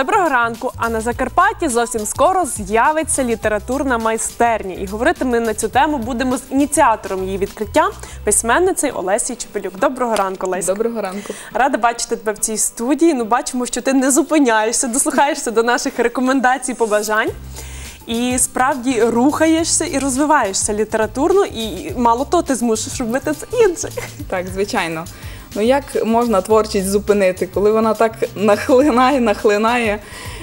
Доброго ранку! А на Закарпатті зовсім скоро з'явиться літературна майстерня. І говорити ми на цю тему будемо з ініціатором її відкриття, письменницею Олесі Чепелюк. Доброго ранку, Леся. Доброго ранку. Рада бачити тебе в цій студії. Ну, бачимо, що ти не зупиняєшся, дослухаєшся до наших рекомендацій, побажань. І справді рухаєшся і розвиваєшся літературно, і мало того, ти змушуєш робити це інших. Так, звичайно. Ну як можна творчість зупинити, коли вона так нахлинає, нахлинає,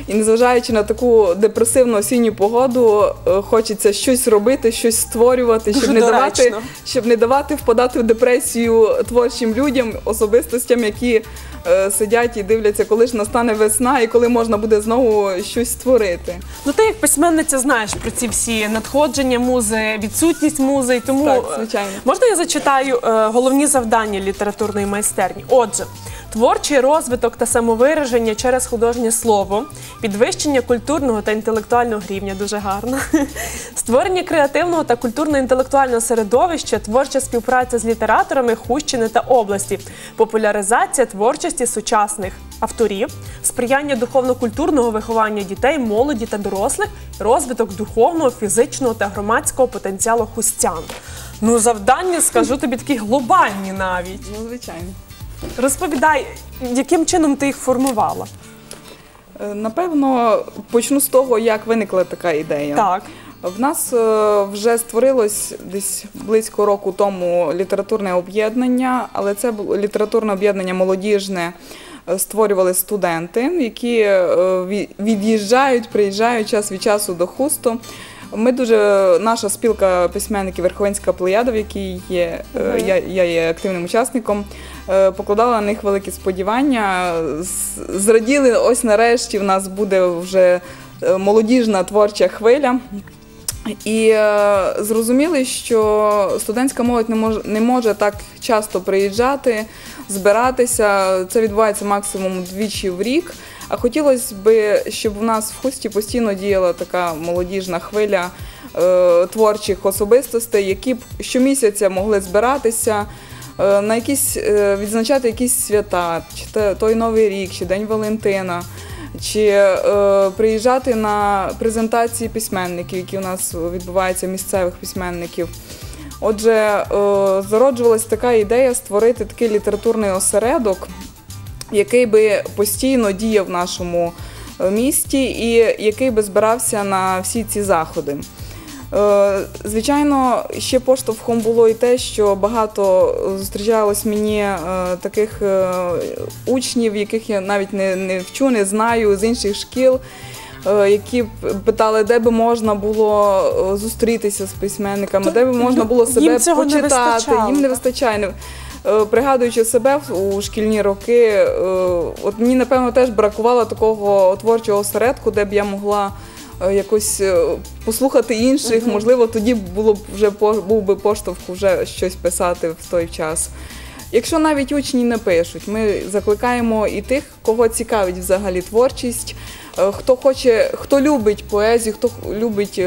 і незважаючи на таку депресивну осінню погоду, е, хочеться щось робити, щось створювати, щоб не давати, щоб не давати впадати в депресію творчим людям, особистостям, які е, сидять і дивляться, коли ж настане весна і коли можна буде знову щось створити. Ну, ти як письменниця знаєш про ці всі надходження музи, відсутність музи, тому Так, е, звичайно. можна я зачитаю е, головні завдання літературної майстерні. Отже, творчий розвиток та самовираження через художнє слово, підвищення культурного та інтелектуального рівня, дуже гарно, створення креативного та культурно-інтелектуального середовища, творча співпраця з літераторами Хущини та області, популяризація творчості сучасних авторів, сприяння духовно-культурного виховання дітей, молоді та дорослих, розвиток духовного, фізичного та громадського потенціалу хустян. Ну, завдання, скажу тобі, такі глобальні навіть. Ну, звичайно. Розповідай, яким чином ти їх формувала? Е, Напевно, почну з того, як виникла така ідея. Так. В нас е, вже створилось десь близько року тому літературне об'єднання, але це було літературне об'єднання молодіжне. е, Створювали студенти, які е, ві- від'їжджають, приїжджають час від часу до хусту. Ми дуже наша спілка письменників Верховенська Плеяда, в якій є е, я, я є активним учасником, е, покладала на них великі сподівання. З- Зраділи, ось нарешті в нас буде вже е, молодіжна творча хвиля. І е, зрозуміли, що студентська молодь не може, не може так часто приїжджати, збиратися. Це відбувається максимум двічі в рік. А хотілося б, щоб у нас в хусті постійно діяла така молодіжна хвиля е, творчих особистостей, які б щомісяця могли збиратися. е, На якісь е, відзначати якісь свята, чи той Новий рік, чи День Валентина, чи приїжджати на презентації письменників, які у нас відбуваються місцевих письменників. Отже, зароджувалася така ідея створити такий літературний осередок, який би постійно діяв в нашому е, місті і який би збирався на всі ці заходи. Е, Звичайно, ще поштовхом було і те, що багато зустрічалось мені е, таких учнів, яких я навіть не, не вчу, не знаю з інших шкіл, які питали, де би можна було зустрітися з письменниками, де би можна було їм себе цього не почитати. вистачало, Їм не вистачає. Е, Пригадуючи себе у шкільні роки, е, от мені напевно теж бракувало такого творчого осередку, де б я могла е, якось послухати інших. Можливо, тоді було б вже був би поштовх вже щось писати в той час. Якщо навіть учні не пишуть, ми закликаємо і тих, кого цікавить взагалі творчість, хто хоче, хто любить поезію, хто любить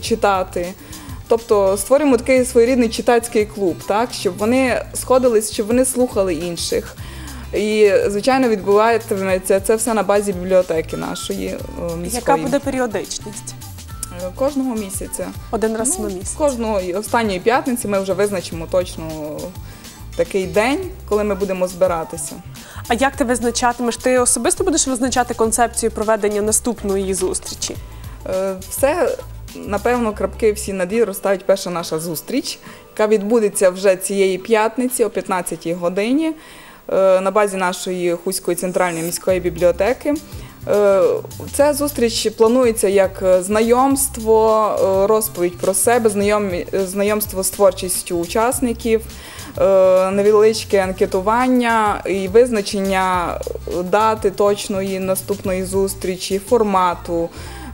читати. Тобто створюємо такий своєрідний читацький клуб, так, щоб вони сходились, щоб вони слухали інших. І, звичайно, відбувається це все на базі бібліотеки нашої е, міської. Яка буде періодичність? Е, Кожного місяця. Один раз Ну, на місяць. Кожної останньої п'ятниці ми вже визначимо точно такий день, коли ми будемо збиратися. А як ти визначатимеш? Ти особисто будеш визначати концепцію проведення наступної зустрічі? Е, Все, напевно, крапки всі над «і» розставить перша наша зустріч, яка відбудеться вже цієї п'ятниці о 15-й годині е, на базі нашої Хуської центральної міської бібліотеки. Е, Ця зустріч планується як е, знайомство, розповідь про себе, знайомство з творчістю учасників, невеличке анкетування і визначення дати точної наступної зустрічі, формату.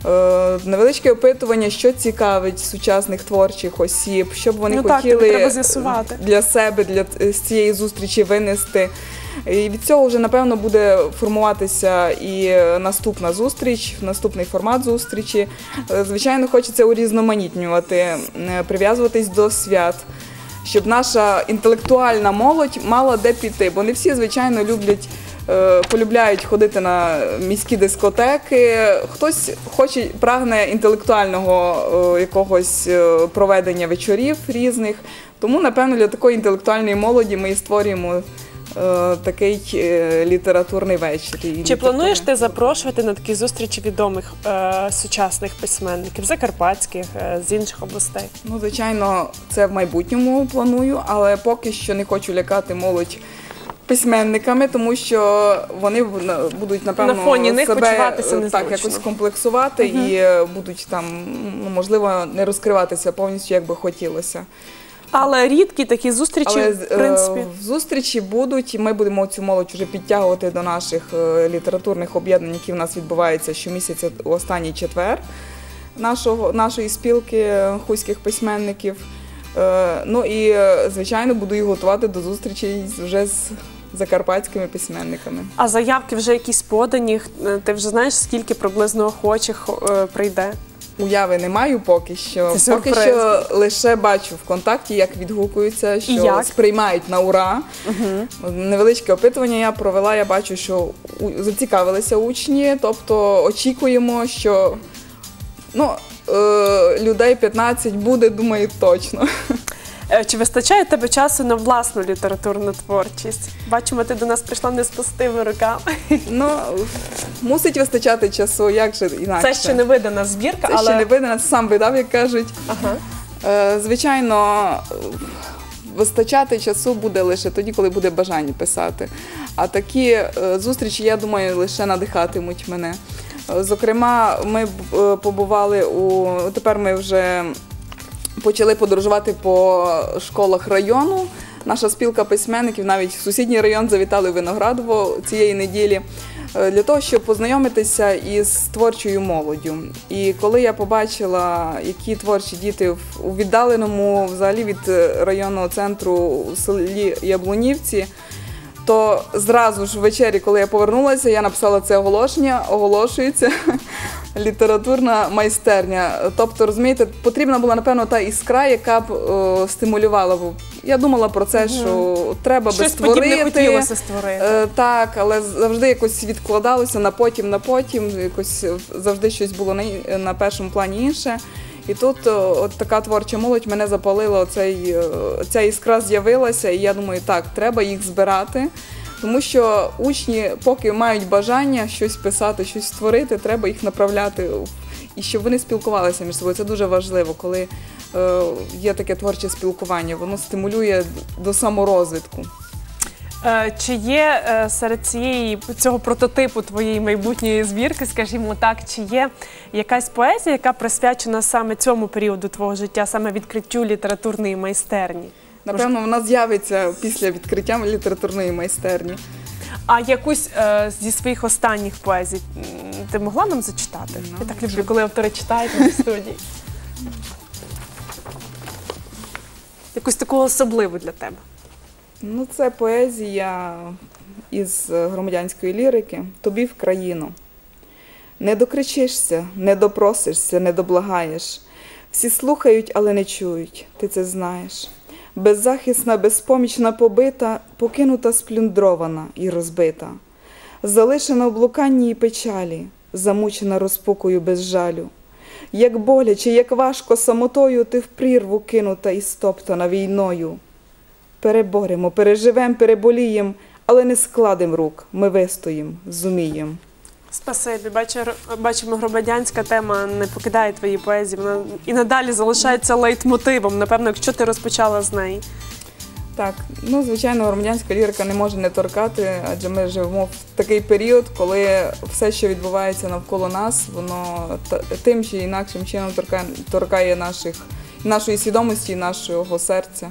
Е, Невеличке опитування, що цікавить сучасних творчих осіб, що б вони Ну хотіли треба з'ясувати. для себе, для з цієї зустрічі винести. І від цього вже напевно буде формуватися і наступна зустріч, наступний формат зустрічі. Е, Звичайно, хочеться урізноманітнювати, прив'язуватись до свят. Щоб наша інтелектуальна молодь мала де піти, бо не всі, звичайно, люблять е, полюбляють ходити на міські дискотеки. Хтось хоче прагне інтелектуального е, якогось е, проведення вечорів різних. Тому, напевно, для такої інтелектуальної молоді ми і створюємо е, такий е, літературний вечір. І Чи плануєш ти запрошувати на такі зустрічі відомих е, сучасних письменників, закарпатських, е, з інших областей? Ну, звичайно, це в майбутньому планую, але поки що не хочу лякати молодь письменниками, тому що вони будуть напевно На фоні них себе так якось комплексувати і е, будуть там можливо не розкриватися повністю, як би хотілося. Але рідкі такі зустрічі, Але в принципі. е, зустрічі будуть, і ми будемо цю молодь вже підтягувати до наших е, літературних об'єднань, які в нас відбуваються щомісяця у останній четвер нашого, нашої спілки хуських письменників. Е, Ну і е, звичайно буду їх готувати до зустрічі з- вже з закарпатськими письменниками. А заявки вже якісь подані. Ти вже знаєш, скільки приблизно охочих е, прийде? Уяви не маю поки що. Це поки сюрприз. що лише бачу ВКонтакті, як відгукуються, що як? сприймають на ура. Невеличке опитування я провела. Я бачу, що зацікавилися учні, тобто очікуємо, що ну, е, людей 15 буде, думаю, точно. Е, Чи вистачає тебе часу на власну літературну творчість? Бачимо, ти до нас прийшла не з пустими руками. Ну, мусить вистачати часу, як же інакше. Це ще не видана збірка, Це але ще не видано, сам видав, як кажуть. ага. Е, Звичайно, вистачати часу буде лише тоді, коли буде бажання писати. А такі е, зустрічі, я думаю, лише надихатимуть мене. Зокрема, ми побували у тепер ми вже почали подорожувати по школах району. Наша спілка письменників навіть в сусідній район завітали в Виноградово цієї неділі е, для того, щоб познайомитися із творчою молоддю. І коли я побачила, які творчі діти у віддаленому взагалі від е, районного центру у селі Яблунівці, то зразу ж ввечері, коли я повернулася, я написала це оголошення, оголошується літературна майстерня. Тобто, розумієте, потрібна була, напевно, та іскра, яка б е, стимулювала. Я думала про це, що треба би щось подібне створити. хотілося створити. Е, так, але завжди якось відкладалося на потім, на потім. Якось завжди щось було на, на першому плані інше. І тут от така творча молодь мене запалила, оцей, ця іскра з'явилася, і я думаю, так, треба їх збирати. Тому що учні, поки мають бажання щось писати, щось створити, треба їх направляти і щоб вони спілкувалися між собою. Це дуже важливо, коли е, є таке творче спілкування. Воно стимулює до саморозвитку. Е, Чи є е, серед цієї цього прототипу твоєї майбутньої збірки, скажімо так, чи є якась поезія, яка присвячена саме цьому періоду твого життя, саме відкриттю літературної майстерні? Напевно, вона з'явиться після відкриття літературної майстерні. А якусь е, зі своїх останніх поезій ти могла нам зачитати? Ну, Я так люблю, коли автори читають на студії. Якусь таку особливу для тебе. Ну, це поезія із громадянської лірики Тобі в країну. Не докричишся, не допросишся, не доблагаєш. Всі слухають, але не чують, ти це знаєш. Беззахисна, безпомічна побита, покинута, сплюндрована і розбита, залишена в блуканні й печалі, замучена розпукою без жалю. Як боляче, як важко самотою ти в прірву кинута і стоптана війною. Переборемо, переживем, переболієм, але не складем рук, ми вистоїм, зумієм. Спасибі. Бачу, бачимо, громадянська тема не покидає твої поезії. Вона і надалі залишається лейтмотивом. Напевно, якщо ти розпочала з неї. Так, ну звичайно, громадянська лірика не може не торкати, адже ми живемо в такий період, коли все, що відбувається навколо нас, воно тим чи інакшим чином торкає наших, нашої свідомості, і нашого серця.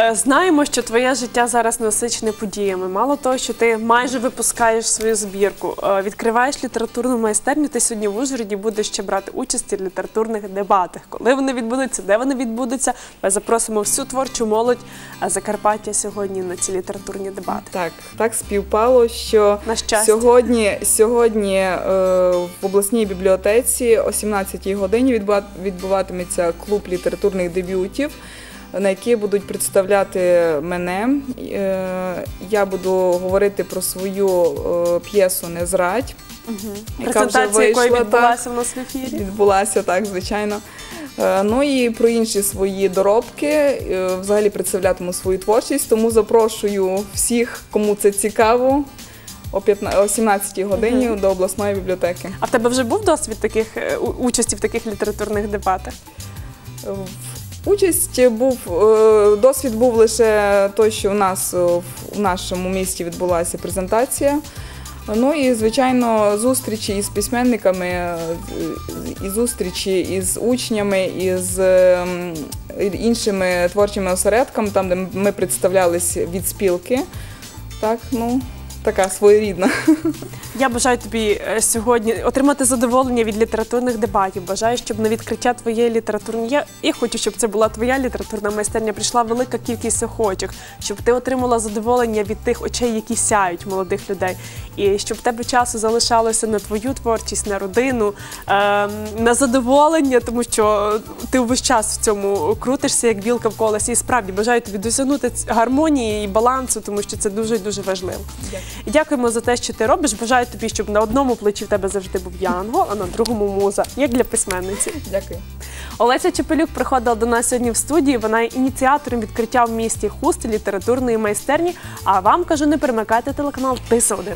Е, Знаємо, що твоє життя зараз насичене подіями. Мало того, що ти майже випускаєш свою збірку, е, відкриваєш літературну майстерню. Ти сьогодні в Ужгороді будеш ще брати участь у літературних дебатах. Коли вони відбудуться, де вони відбудуться? Ми запросимо всю творчу молодь е, Закарпаття сьогодні на ці літературні дебати. Так, так співпало, що На сьогодні, сьогодні е, в обласній бібліотеці о 17-й годині відбува- відбуватиметься клуб літературних дебютів. На які будуть представляти мене. Е, Я буду говорити про свою е, п'єсу Не зрадь. яка вже Презентація якої вийшла, відбулася в нас в ефірі. Відбулася так, звичайно. Е, Ну і про інші свої доробки. Взагалі представлятиму свою творчість, тому запрошую всіх, кому це цікаво, о 15 о 17 годині до обласної бібліотеки. А в тебе вже був досвід таких участі в таких літературних дебатах? Е, Участь був е, досвід був лише той, що у нас е, в нашому місті відбулася презентація. Ну і звичайно, зустрічі із письменниками, е, і зустрічі із учнями, із е, м, іншими творчими осередками, там, де ми представлялись від спілки. Так, ну, така своєрідна. Я бажаю тобі е, сьогодні отримати задоволення від літературних дебатів. Бажаю, щоб на відкриття твоєї літературної. Я, я хочу, щоб це була твоя літературна майстерня. Прийшла велика кількість охочих, щоб ти отримала задоволення від тих очей, які сяють молодих людей, і щоб в тебе часу залишалося на твою творчість, на родину, е, на задоволення, тому що ти увесь час в цьому крутишся, як білка в колесі. І справді бажаю тобі досягнути гармонії і балансу, тому що це дуже дуже важливо. І дякуємо за те, що ти робиш. Бажаю тобі, щоб на одному плечі в тебе завжди був янгол, а на другому муза, як для письменниці. Дякую. Олеся Чепелюк приходила до нас сьогодні в студії. Вона є ініціатором відкриття в місті хуст літературної майстерні. А вам кажу, не перемикайте телеканал Тиса 1